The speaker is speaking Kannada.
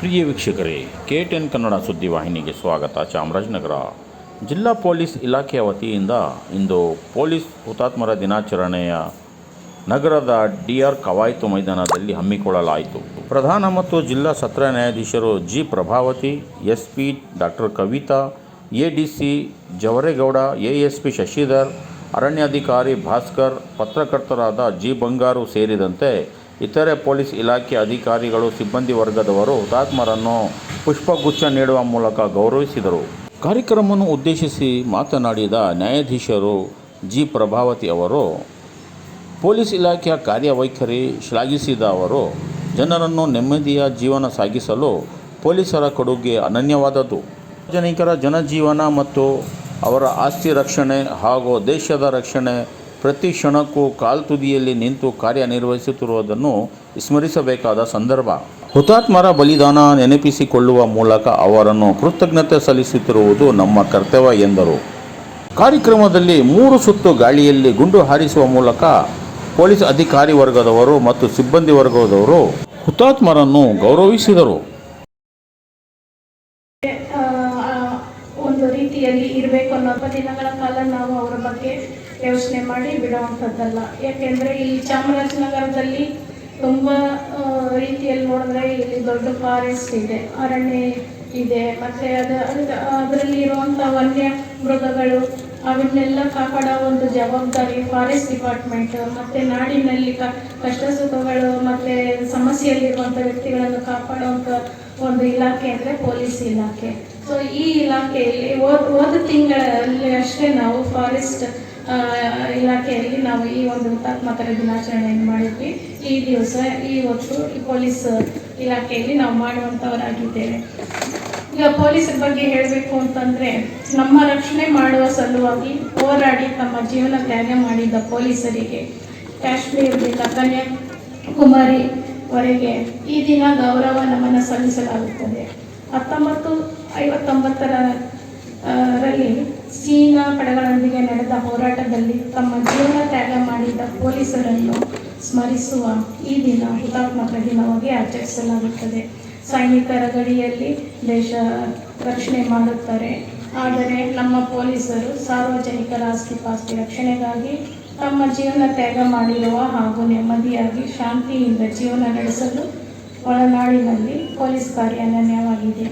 ಪ್ರಿಯ ವೀಕ್ಷಕರೇ, ಕೆ ಟೆನ್ ಕನ್ನಡ ಸುದ್ದಿವಾಹಿನಿಗೆ ಸ್ವಾಗತ. ಚಾಮರಾಜನಗರ ಜಿಲ್ಲಾ ಪೊಲೀಸ್ ಇಲಾಖೆಯ ವತಿಯಿಂದ ಇಂದು ಪೊಲೀಸ್ ಹುತಾತ್ಮರ ದಿನಾಚರಣೆಯ ನಗರದ ಡಿ ಆರ್ ಕವಾಯತು ಮೈದಾನದಲ್ಲಿ ಹಮ್ಮಿಕೊಳ್ಳಲಾಯಿತು. ಪ್ರಧಾನ ಮತ್ತು ಜಿಲ್ಲಾ ಸತ್ರ ನ್ಯಾಯಾಧೀಶರು G Prabhavati S P doctor Kavita, A D C Javaregowda, A S P Shashidhar, ಅರಣ್ಯಾಧಿಕಾರಿ ಭಾಸ್ಕರ್, ಪತ್ರಕರ್ತರಾದ ಜಿ ಬಂಗಾರು ಸೇರಿದಂತೆ ಇತರೆ ಪೊಲೀಸ್ ಇಲಾಖೆ ಅಧಿಕಾರಿಗಳು, ಸಿಬ್ಬಂದಿ ವರ್ಗದವರು ಹುತಾತ್ಮರನ್ನು ಪುಷ್ಪಗುಚ್ಛ ನೀಡುವ ಮೂಲಕ ಗೌರವಿಸಿದರು. ಕಾರ್ಯಕ್ರಮವನ್ನು ಉದ್ದೇಶಿಸಿ ಮಾತನಾಡಿದ ನ್ಯಾಯಾಧೀಶರು ಜಿ. ಪ್ರಭಾವತಿ ಅವರು, ಪೊಲೀಸ್ ಇಲಾಖೆಯ ಕಾರ್ಯವೈಖರಿ ಶ್ಲಾಘಿಸಿದ ಅವರು, ಜನರನ್ನು ನೆಮ್ಮದಿಯ ಜೀವನ ಸಾಗಿಸಲು ಪೊಲೀಸರ ಕೊಡುಗೆ ಅನನ್ಯವಾದದ್ದು. ಸಾರ್ವಜನಿಕರ ಜನಜೀವನ ಮತ್ತು ಅವರ ಆಸ್ತಿ ರಕ್ಷಣೆ ಹಾಗೂ ದೇಶದ ರಕ್ಷಣೆ ಪ್ರತಿ ಕ್ಷಣಕ್ಕೂ ಕಾಲ್ತುದಿಯಲ್ಲಿ ನಿಂತು ಕಾರ್ಯನಿರ್ವಹಿಸುತ್ತಿರುವುದನ್ನು ಸ್ಮರಿಸಬೇಕಾದ ಸಂದರ್ಭ. ಹುತಾತ್ಮರ ಬಲಿದಾನ ನೆನಪಿಸಿಕೊಳ್ಳುವ ಮೂಲಕ ಅವರನ್ನು ಕೃತಜ್ಞತೆ ಸಲ್ಲಿಸುತ್ತಿರುವುದು ನಮ್ಮ ಕರ್ತವ್ಯ ಎಂದರು. ಕಾರ್ಯಕ್ರಮದಲ್ಲಿ ಮೂರು ಸುತ್ತು ಗಾಳಿಯಲ್ಲಿ ಗುಂಡು ಹಾರಿಸುವ ಮೂಲಕ ಪೊಲೀಸ್ ಅಧಿಕಾರಿ ವರ್ಗದವರು ಮತ್ತು ಸಿಬ್ಬಂದಿ ವರ್ಗದವರು ಹುತಾತ್ಮರನ್ನು ಗೌರವಿಸಿದರು. ಒಂದು ರೀತಿಯಲ್ಲಿ ಇರಬೇಕು ಅನ್ನೋ ದಿನಗಳ ಕಾಲ ನಾವು ಅವರ ಬಗ್ಗೆ ಯೋಚನೆ ಮಾಡಿ ಬಿಡುವಂಥದ್ದಲ್ಲ. ಯಾಕೆಂದ್ರೆ ಈ ಚಾಮರಾಜನಗರದಲ್ಲಿ ತುಂಬಾ ರೀತಿಯಲ್ಲಿ ನೋಡಿದ್ರೆ ಇಲ್ಲಿ ದೊಡ್ಡ ಫಾರೆಸ್ಟ್ ಇದೆ, ಅರಣ್ಯ ಇದೆ, ಮತ್ತೆ ಅದು ಅದರಲ್ಲಿ ಇರುವಂತ ವನ್ಯ ಮೃಗಗಳು, ಅವನ್ನೆಲ್ಲ ಕಾಪಾಡೋ ಒಂದು ಜವಾಬ್ದಾರಿ ಫಾರೆಸ್ಟ್ ಡಿಪಾರ್ಟ್ಮೆಂಟ್ ಮತ್ತೆ ನಾಡಿನಲ್ಲಿ ಕಷ್ಟ ಸುಖಗಳು, ಮತ್ತು ಸಮಸ್ಯೆಯಲ್ಲಿರುವಂಥ ವ್ಯಕ್ತಿಗಳನ್ನು ಕಾಪಾಡುವಂತ ಒಂದು ಇಲಾಖೆ ಅಂದರೆ ಪೊಲೀಸ್ ಇಲಾಖೆ. ಸೊ ಈ ಇಲಾಖೆಯಲ್ಲಿ ಹೋದ ಹೋದ ತಿಂಗಳಲ್ಲಿ ಅಷ್ಟೇ ನಾವು ಫಾರೆಸ್ಟ್ ಇಲಾಖೆಯಲ್ಲಿ ನಾವು ಈ ಒಂದು ಹುತಾತ್ಮಕರ ದಿನಾಚರಣೆಯನ್ನು ಮಾಡಿದ್ವಿ. ಈ ದಿವಸ, ಈ ಹೊತ್ತು ಈ ಪೊಲೀಸ್ ಇಲಾಖೆಯಲ್ಲಿ ನಾವು ಮಾಡುವಂಥವರಾಗಿದ್ದೇವೆ. ಈಗ ಪೊಲೀಸರ ಬಗ್ಗೆ ಹೇಳಬೇಕು ಅಂತಂದರೆ, ನಮ್ಮ ರಕ್ಷಣೆ ಮಾಡುವ ಸಲುವಾಗಿ ಹೋರಾಡಿ ತಮ್ಮ ಜೀವನ ತ್ಯಾಗ ಮಾಡಿದ್ದ ಪೊಲೀಸರಿಗೆ ಕಾಶ್ಮೀರದಿಂದ ಕನ್ಯಾಕುಮಾರಿವರೆಗೆ ಈ ದಿನ ಗೌರವ ನಮನ ಸಲ್ಲಿಸಲಾಗುತ್ತದೆ. ಹತ್ತೊಂಬತ್ತು ಐವತ್ತೊಂಬತ್ತರ ರಲ್ಲಿ ಚೀನಾ ಪಡೆಗಳೊಂದಿಗೆ ನಡೆದ ಹೋರಾಟದಲ್ಲಿ ತಮ್ಮ ಜೀವನ ತ್ಯಾಗ ಮಾಡಿದ ಪೊಲೀಸರನ್ನು ಸ್ಮರಿಸುವ ಈ ದಿನ ಹುತಾತ್ಮಕ ದಿನವಾಗಿ ಆಚರಿಸಲಾಗುತ್ತದೆ. ಸೈನಿಕರ ಗಡಿಯಲ್ಲಿ ದೇಶ ರಕ್ಷಣೆ ಮಾಡುತ್ತಾರೆ. ಆದರೆ ನಮ್ಮ ಪೊಲೀಸರು ಸಾರ್ವಜನಿಕರ ಆಸ್ತಿ ಪಾಸ್ತಿ ರಕ್ಷಣೆಗಾಗಿ ತಮ್ಮ ಜೀವನ ತ್ಯಾಗ ಮಾಡಿರುವ ಹಾಗೂ ನೆಮ್ಮದಿಯಾಗಿ ಶಾಂತಿಯಿಂದ ಜೀವನ ನಡೆಸಲು ಒಳನಾಡಿನಲ್ಲಿ ಪೊಲೀಸ್ ಕಾರ್ಯ ಅನನ್ಯವಾಗಿದೆ